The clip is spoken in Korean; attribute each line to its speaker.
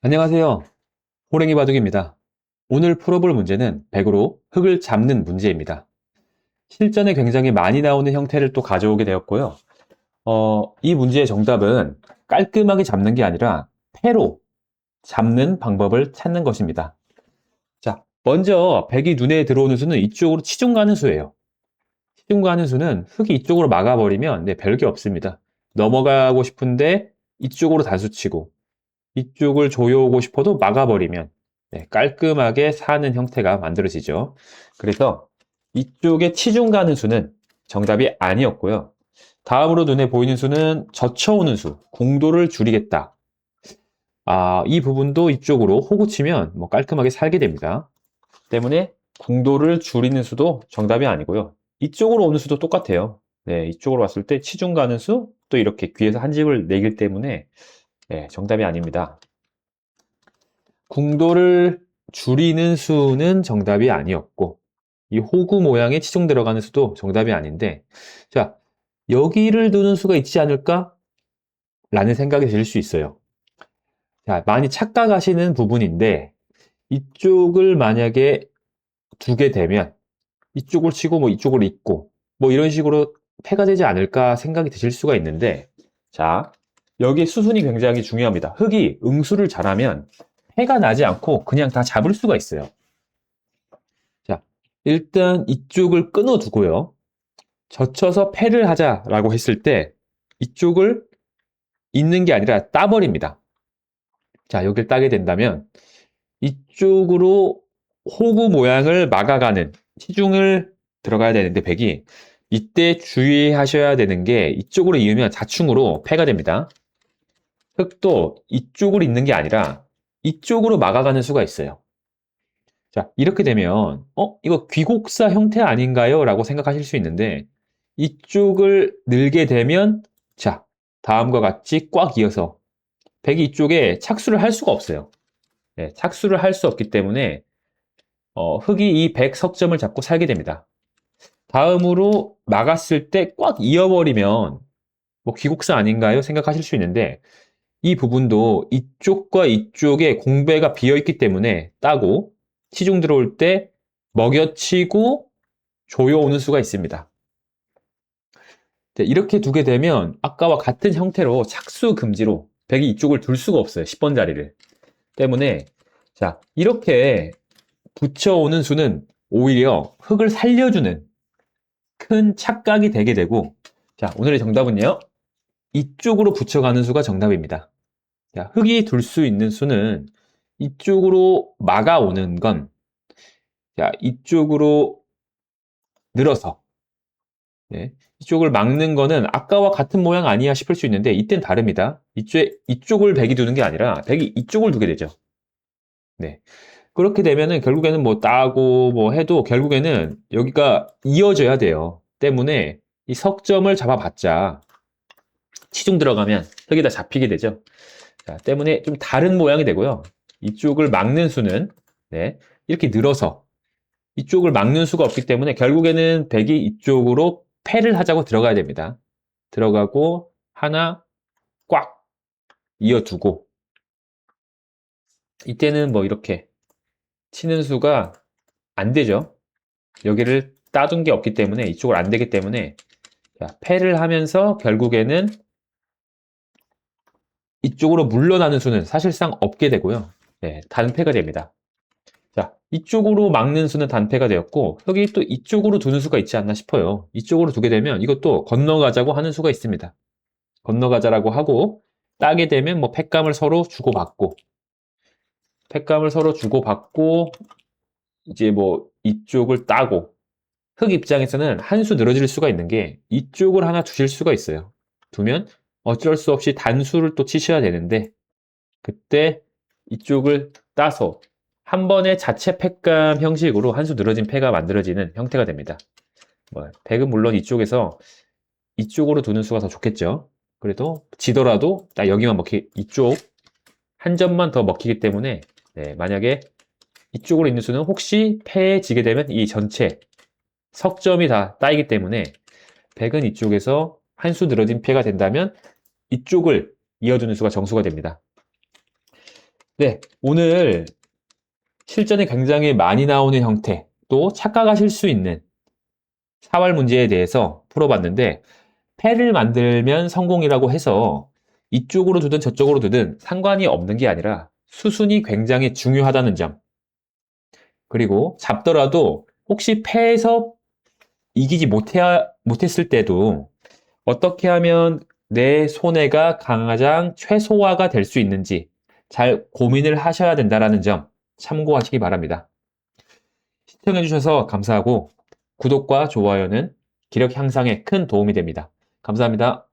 Speaker 1: 안녕하세요. 호랭이 바둑입니다. 오늘 풀어볼 문제는 100으로 흙을 잡는 문제입니다. 실전에 굉장히 많이 나오는 형태를 또 가져오게 되었고요. 어, 이 문제의 정답은 깔끔하게 잡는 게 아니라 패로 잡는 방법을 찾는 것입니다. 자, 먼저 100이 눈에 들어오는 수는 이쪽으로 치중 가는 수예요. 치중 가는 수는 흙이 이쪽으로 막아버리면 네, 별게 없습니다. 넘어가고 싶은데 이쪽으로 단수 치고 이쪽을 조여오고 싶어도 막아버리면 네, 깔끔하게 사는 형태가 만들어지죠. 그래서 이쪽에 치중 가는 수는 정답이 아니었고요. 다음으로 눈에 보이는 수는 젖혀오는 수, 공도를 줄이겠다. 아, 이 부분도 이쪽으로 호구 치면 뭐 깔끔하게 살게 됩니다. 때문에 공도를 줄이는 수도 정답이 아니고요. 이쪽으로 오는 수도 똑같아요. 네, 이쪽으로 왔을 때 치중 가는 수, 또 이렇게 귀에서 한 집을 내기 때문에 네, 정답이 아닙니다. 궁도를 줄이는 수는 정답이 아니었고, 이 호구 모양의 치중 들어가는 수도 정답이 아닌데, 자, 여기를 두는 수가 있지 않을까? 라는 생각이 들 수 있어요. 자, 많이 착각하시는 부분인데, 이쪽을 만약에 두게 되면, 이쪽을 치고 뭐 이쪽을 잇고, 뭐 이런 식으로 패가 되지 않을까 생각이 드실 수가 있는데, 자, 여기 수순이 굉장히 중요합니다. 흙이 응수를 잘하면 해가 나지 않고 그냥 다 잡을 수가 있어요. 자, 일단 이쪽을 끊어두고요. 젖혀서 패를 하자라고 했을 때 이쪽을 있는 게 아니라 따버립니다. 자, 여기를 따게 된다면 이쪽으로 호구 모양을 막아가는 치중을 들어가야 되는데 백이 이때 주의하셔야 되는 게 이쪽으로 이으면 자충으로 패가 됩니다. 흙도 이쪽으로 있는 게 아니라 이쪽으로 막아가는 수가 있어요. 자, 이렇게 되면, 어, 이거 귀곡사 형태 아닌가요? 라고 생각하실 수 있는데, 이쪽을 늘게 되면, 자, 다음과 같이 꽉 이어서, 백이 이쪽에 착수를 할 수가 없어요. 네, 착수를 할 수 없기 때문에, 어, 흙이 이 백 석점을 잡고 살게 됩니다. 다음으로 막았을 때 꽉 이어버리면, 뭐 귀곡사 아닌가요? 생각하실 수 있는데, 이 부분도 이쪽과 이쪽에 공배가 비어 있기 때문에 따고 치중 들어올 때 먹여치고 조여오는 수가 있습니다. 네, 이렇게 두게 되면 아까와 같은 형태로 착수 금지로 백이 이쪽을 둘 수가 없어요. 10번 자리를. 때문에 자 이렇게 붙여오는 수는 오히려 흙을 살려주는 큰 착각이 되게 되고 자 오늘의 정답은요. 이쪽으로 붙여가는 수가 정답입니다. 자, 흙이 둘 수 있는 수는 이쪽으로 막아오는 건, 자, 이쪽으로 늘어서, 네, 이쪽을 막는 거는 아까와 같은 모양 아니야 싶을 수 있는데, 이땐 다릅니다. 이쪽에, 이쪽을 백이 두는 게 아니라, 백이 이쪽을 두게 되죠. 네. 그렇게 되면은 결국에는 뭐 따고 뭐 해도 결국에는 여기가 이어져야 돼요. 때문에 이 석점을 잡아봤자 치중 들어가면 흙에다 잡히게 되죠. 자, 때문에 좀 다른 모양이 되고요. 이쪽을 막는 수는 네, 이렇게 늘어서 이쪽을 막는 수가 없기 때문에 결국에는 백이 이쪽으로 패를 하자고 들어가야 됩니다. 들어가고 하나 꽉 이어두고 이때는 뭐 이렇게 치는 수가 안 되죠. 여기를 따둔 게 없기 때문에 이쪽을 안 되기 때문에 자, 패를 하면서 결국에는 이쪽으로 물러나는 수는 사실상 없게 되고요. 네, 단패가 됩니다. 자, 이쪽으로 막는 수는 단패가 되었고, 여기 또 이쪽으로 두는 수가 있지 않나 싶어요. 이쪽으로 두게 되면 이것도 건너가자고 하는 수가 있습니다. 건너가자라고 하고, 따게 되면 뭐 팩감을 서로 주고받고, 팩감을 서로 주고받고, 이제 뭐 이쪽을 따고, 흙 입장에서는 한 수 늘어질 수가 있는 게 이쪽을 하나 두실 수가 있어요. 두면 어쩔 수 없이 단수를 또 치셔야 되는데 그때 이쪽을 따서 한 번에 자체 팩감 형식으로 한 수 늘어진 패가 만들어지는 형태가 됩니다. 뭐, 백은 물론 이쪽에서 이쪽으로 두는 수가 더 좋겠죠. 그래도 지더라도 딱 여기만 먹히 이쪽 한 점만 더 먹히기 때문에 네, 만약에 이쪽으로 있는 수는 혹시 패에 지게 되면 이 전체 석점이 다 따이기 때문에 백은 이쪽에서 한 수 늘어진 패가 된다면 이쪽을 이어주는 수가 정수가 됩니다. 네, 오늘 실전에 굉장히 많이 나오는 형태, 또 착각하실 수 있는 사활 문제에 대해서 풀어봤는데, 패를 만들면 성공이라고 해서 이쪽으로 두든 저쪽으로 두든 상관이 없는 게 아니라 수순이 굉장히 중요하다는 점. 그리고 잡더라도 혹시 패에서 이기지 못해, 못했을 때도 어떻게 하면 내 손해가 가장 최소화가 될 수 있는지 잘 고민을 하셔야 된다는 점 참고하시기 바랍니다. 시청해주셔서 감사하고 구독과 좋아요는 기력 향상에 큰 도움이 됩니다. 감사합니다.